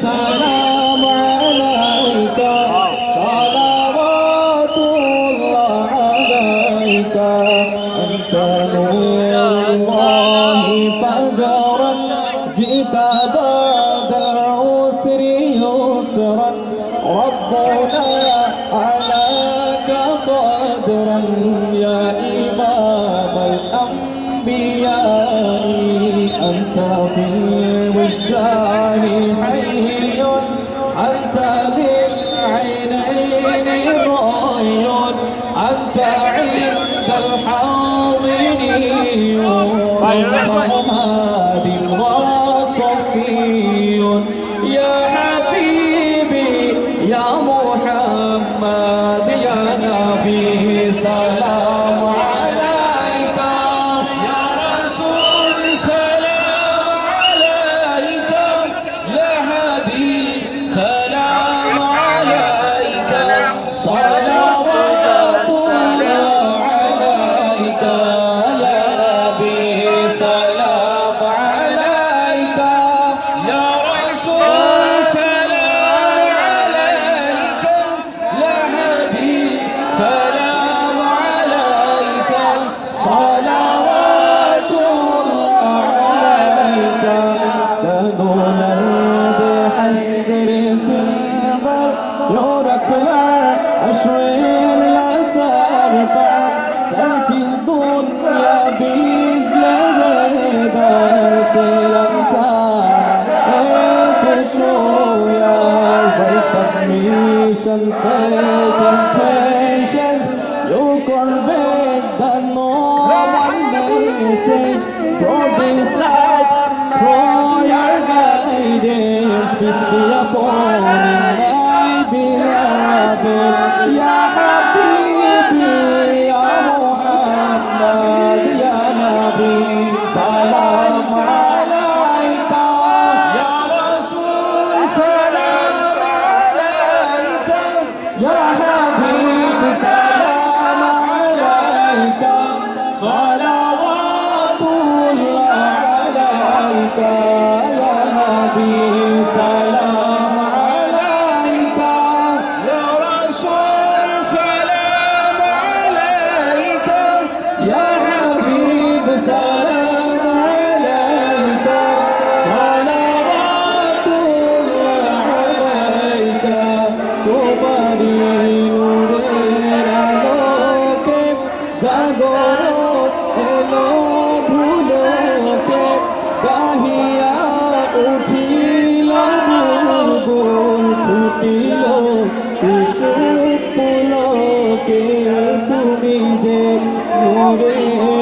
سلام عليك. صلوات الله عليك. أنت نور الله فجرا. جئت بعد العسر يسرا. ربنا عليك قدرا. يا إمام الأنبياء أنت في شوين لا سرطة سنسي الدنيا بإذن غدا سلام ساعة شو يا ويسك ميشن You Oh.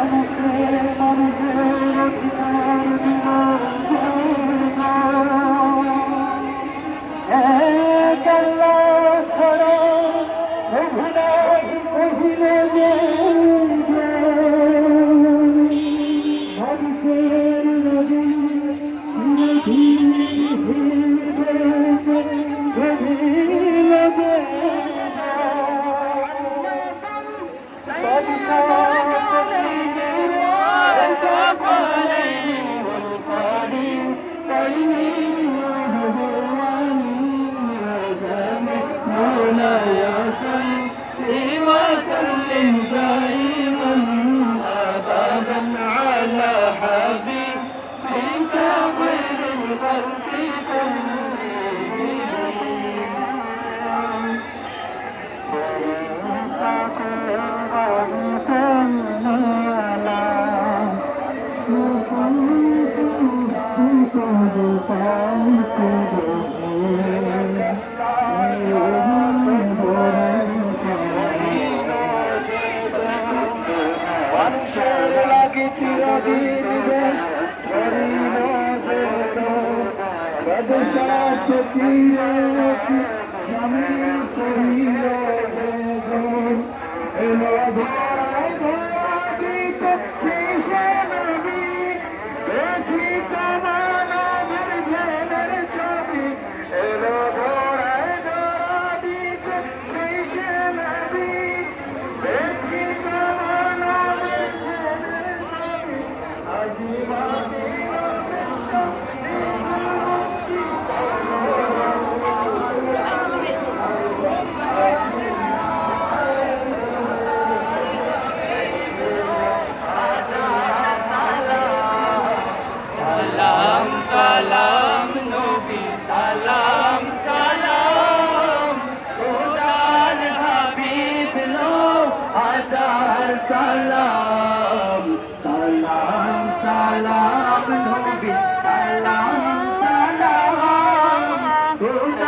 মানুষের মানুষের অধিকার বিনা ¡Lolita!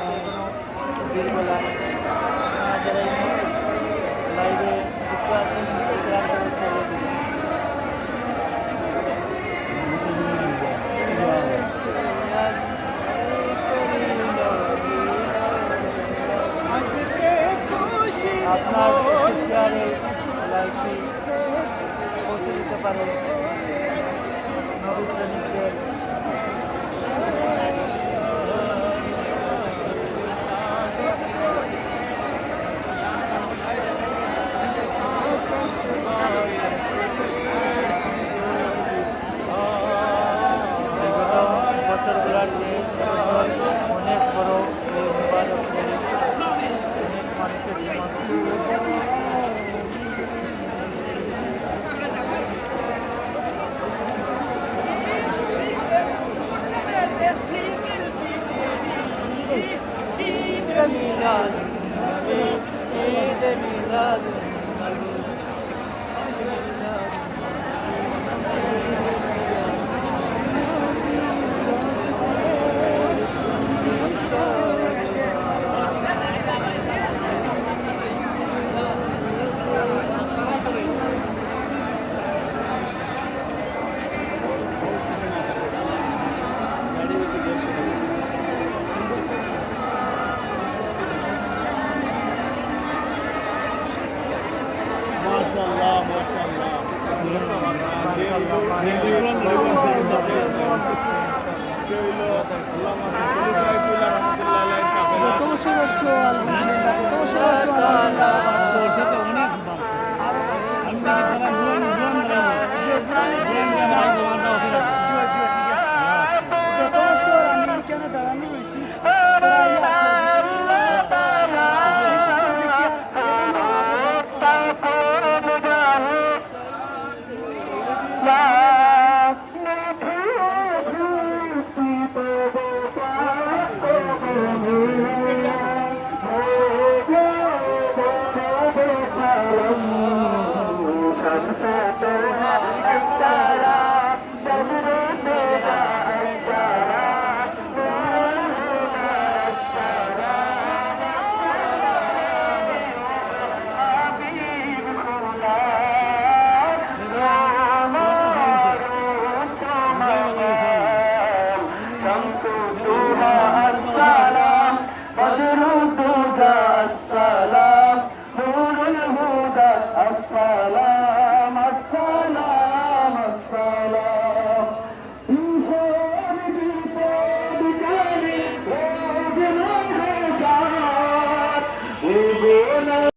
বিলতলা যারা লাইভে যুক্ত আছেন আপনার শেয়ারে লাইভটি পৌঁছে দিতে পারে নবীন শ্রেণীদের